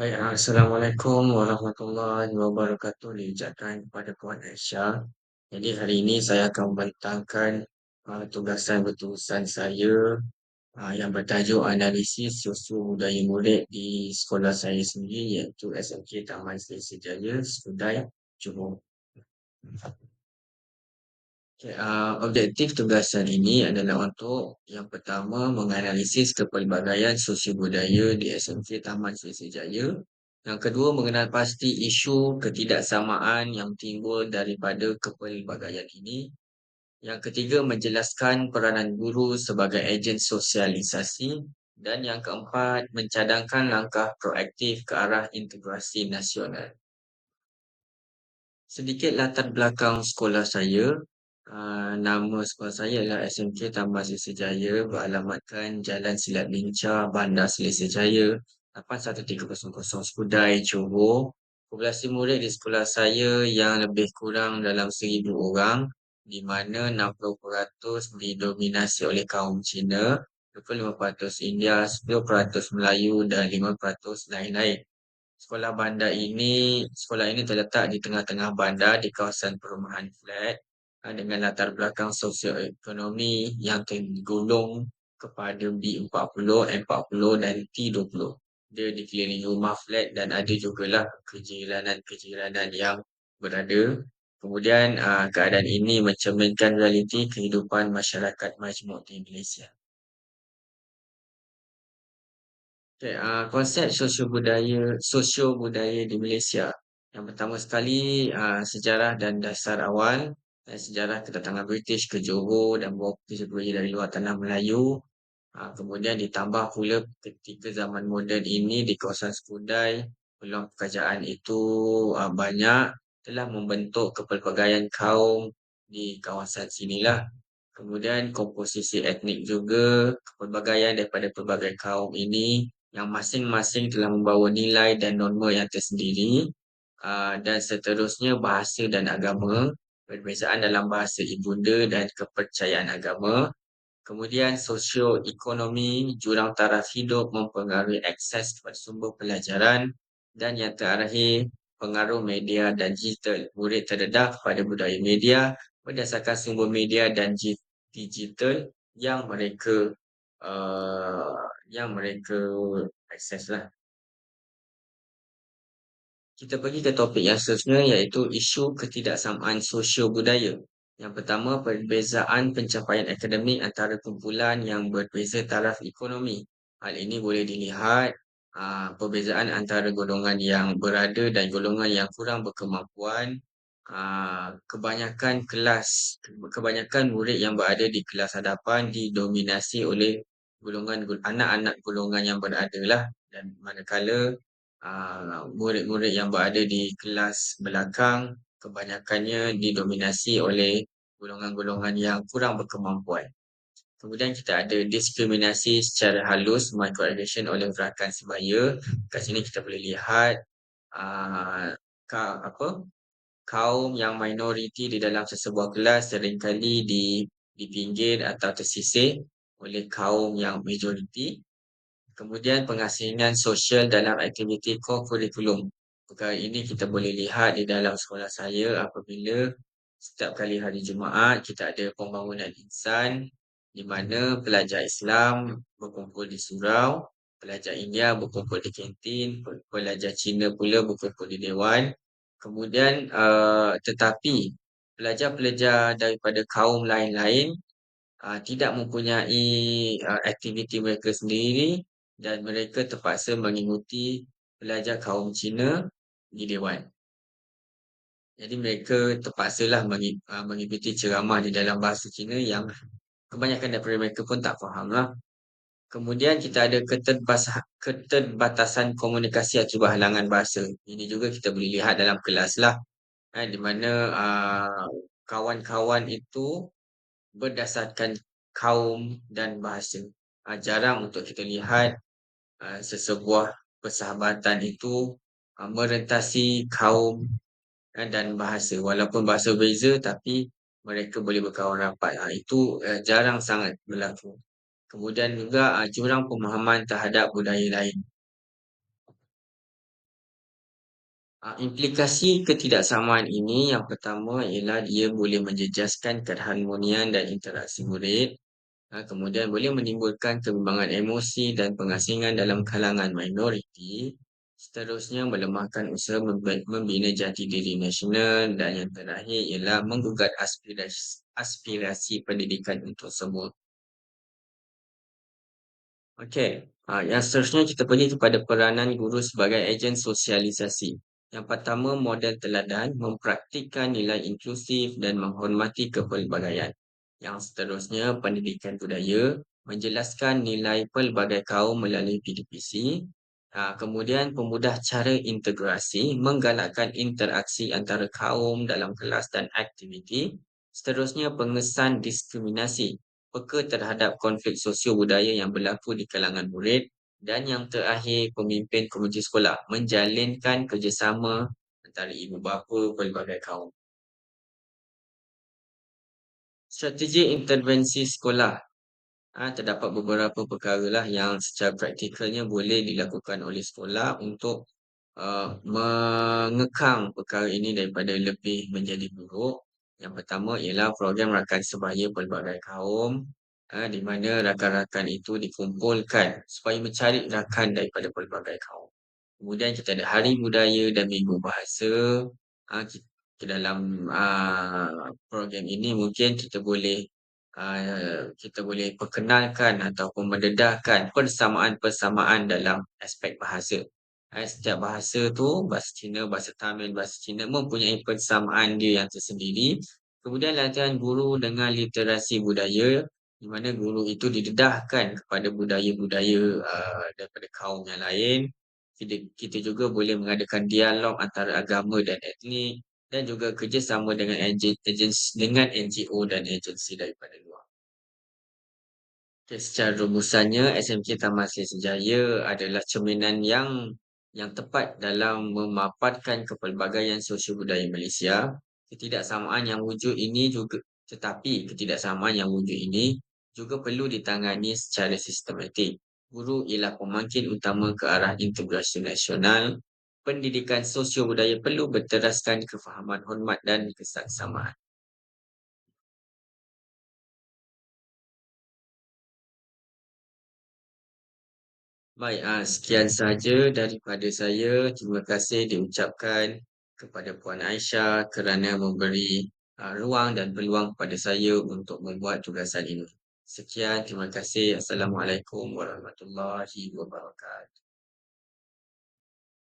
Baik, ah, Assalamualaikum warahmatullahi wabarakatuh diucapkan kepada Puan Aisyah. Jadi hari ini saya akan membentangkan ah, tugasan bertulisan saya ah, yang bertajuk Analisis Sosio Budaya Murid di sekolah saya sendiri iaitu SMK Taman Selesa Jaya, Skudai, Johor. Okay, uh, objektif tugasan ini adalah untuk yang pertama menganalisis kepelbagaian sosio budaya di SMK Taman Selesa Jaya. Yang kedua mengenal pasti isu ketidaksamaan yang timbul daripada kepelbagaian ini. Yang ketiga menjelaskan peranan guru sebagai ejen sosialisasi dan yang keempat mencadangkan langkah proaktif ke arah integrasi nasional. Sedikit latar belakang sekolah saya. Uh, nama sekolah saya adalah SMK Taman Selesa Jaya beralamatkan Jalan Silat Lincah, Bandar Selesa Jaya, 81300 Skudai, Johor. Populasi murid di sekolah saya yang lebih kurang dalam 1000 orang di mana 60% didominasi oleh kaum Cina, 25% India, 10% Melayu dan 5% lain-lain. Sekolah bandar ini, sekolah ini terletak di tengah-tengah bandar di kawasan perumahan flat dengan latar belakang sosioekonomi yang tergolong kepada B40, M40 dan T20. Dia dikelilingi rumah flat dan ada jugalah kejiranan-kejiranan yang berada. Kemudian ah, keadaan ini mencerminkan realiti kehidupan masyarakat majmuk di Malaysia. Okay, uh, konsep sosio budaya sosio budaya di Malaysia. Yang pertama sekali uh, sejarah dan dasar awal dan sejarah kedatangan British ke Johor dan bawa budaya dari luar tanah Melayu. Uh, kemudian ditambah pula ketika zaman moden ini di kawasan Skudai peluang pekerjaan itu uh, banyak telah membentuk kepelbagaian kaum di kawasan sinilah. Kemudian komposisi etnik juga kepelbagaian daripada pelbagai kaum ini yang masing-masing telah membawa nilai dan norma yang tersendiri uh, dan seterusnya bahasa dan agama, perbezaan dalam bahasa ibunda dan kepercayaan agama. Kemudian sosio-ekonomi, jurang taraf hidup mempengaruhi akses kepada sumber pelajaran dan yang terakhir pengaruh media dan digital. Murid terdedah kepada budaya media berdasarkan sumber media dan digital yang mereka uh, yang mereka akses lah. Kita pergi ke topik yang seterusnya iaitu isu ketidaksamaan sosio budaya. Yang pertama, perbezaan pencapaian akademik antara kumpulan yang berbeza taraf ekonomi. Hal ini boleh dilihat aa, perbezaan antara golongan yang berada dan golongan yang kurang berkemampuan. Aa, kebanyakan kelas, kebanyakan murid yang berada di kelas hadapan didominasi oleh golongan anak-anak golongan yang berada lah dan manakala uh, murid-murid yang berada di kelas belakang kebanyakannya didominasi oleh golongan-golongan yang kurang berkemampuan. Kemudian kita ada diskriminasi secara halus microaggression oleh rakan sebaya. Kat sini kita boleh lihat uh, ka, apa kaum yang minoriti di dalam sesebuah kelas seringkali di dipinggir atau tersisih oleh kaum yang majoriti. Kemudian pengasingan sosial dalam aktiviti co-curriculum. Perkara ini kita boleh lihat di dalam sekolah saya apabila setiap kali hari Jumaat kita ada pembangunan insan di mana pelajar Islam berkumpul di surau, pelajar India berkumpul di kantin, pelajar Cina pula berkumpul di dewan. Kemudian uh, tetapi pelajar-pelajar daripada kaum lain-lain uh, tidak mempunyai uh, aktiviti mereka sendiri dan mereka terpaksa mengikuti pelajar kaum Cina di Dewan. Jadi mereka terpaksalah uh, mengikuti ceramah di dalam bahasa Cina yang kebanyakan daripada mereka pun tak faham lah. Kemudian kita ada keterbatasan komunikasi akibat halangan bahasa. Ini juga kita boleh lihat dalam kelas lah. Eh, di mana uh, kawan-kawan itu berdasarkan kaum dan bahasa. Uh, jarang untuk kita lihat uh, sesebuah persahabatan itu uh, merentasi kaum uh, dan bahasa. Walaupun bahasa beza tapi mereka boleh berkawan rapat. Uh, itu uh, jarang sangat berlaku. Kemudian juga uh, jurang pemahaman terhadap budaya lain. Ah, implikasi ketidaksamaan ini yang pertama ialah dia boleh menjejaskan keharmonian dan interaksi murid. Ah, kemudian boleh menimbulkan kebimbangan emosi dan pengasingan dalam kalangan minoriti. Seterusnya melemahkan usaha membina jati diri nasional dan yang terakhir ialah menggugat aspirasi, aspirasi pendidikan untuk semua. Okey, ah, yang seterusnya kita pergi kepada peranan guru sebagai ejen sosialisasi. Yang pertama, model teladan mempraktikkan nilai inklusif dan menghormati kepelbagaian. Yang seterusnya, pendidikan budaya menjelaskan nilai pelbagai kaum melalui PDPC. Ah, kemudian, pemudah cara integrasi menggalakkan interaksi antara kaum dalam kelas dan aktiviti. Seterusnya, pengesan diskriminasi peka terhadap konflik sosio budaya yang berlaku di kalangan murid dan yang terakhir pemimpin komiti sekolah menjalinkan kerjasama antara ibu bapa pelbagai kaum. Strategi intervensi sekolah. Ha, terdapat beberapa perkara lah yang secara praktikalnya boleh dilakukan oleh sekolah untuk uh, mengekang perkara ini daripada lebih menjadi buruk. Yang pertama ialah program rakan sebaya pelbagai kaum uh, di mana rakan-rakan itu dikumpulkan supaya mencari rakan daripada pelbagai kaum. Kemudian kita ada Hari Budaya dan Minggu Bahasa. Uh, kita, dalam uh, program ini mungkin kita boleh uh, kita boleh perkenalkan ataupun mendedahkan persamaan-persamaan dalam aspek bahasa. Uh, setiap bahasa tu, bahasa Cina, bahasa Tamil, bahasa Cina mempunyai persamaan dia yang tersendiri. Kemudian latihan guru dengan literasi budaya di mana guru itu didedahkan kepada budaya-budaya uh, daripada kaum yang lain. Kita, kita juga boleh mengadakan dialog antara agama dan etnik dan juga kerjasama dengan agensi dengan NGO dan agensi daripada luar. Okay, secara rumusannya SMK Taman Sejaya adalah cerminan yang yang tepat dalam memaparkan kepelbagaian sosial budaya Malaysia. Ketidaksamaan yang wujud ini juga tetapi ketidaksamaan yang wujud ini juga perlu ditangani secara sistematik. Guru ialah pemangkin utama ke arah integrasi nasional. Pendidikan sosio budaya perlu berteraskan kefahaman hormat dan kesaksamaan. Baik, ah, sekian sahaja daripada saya. Terima kasih diucapkan kepada Puan Aisyah kerana memberi uh, ruang dan peluang kepada saya untuk membuat tugasan ini. Sekian, terima kasih. Assalamualaikum warahmatullahi wabarakatuh.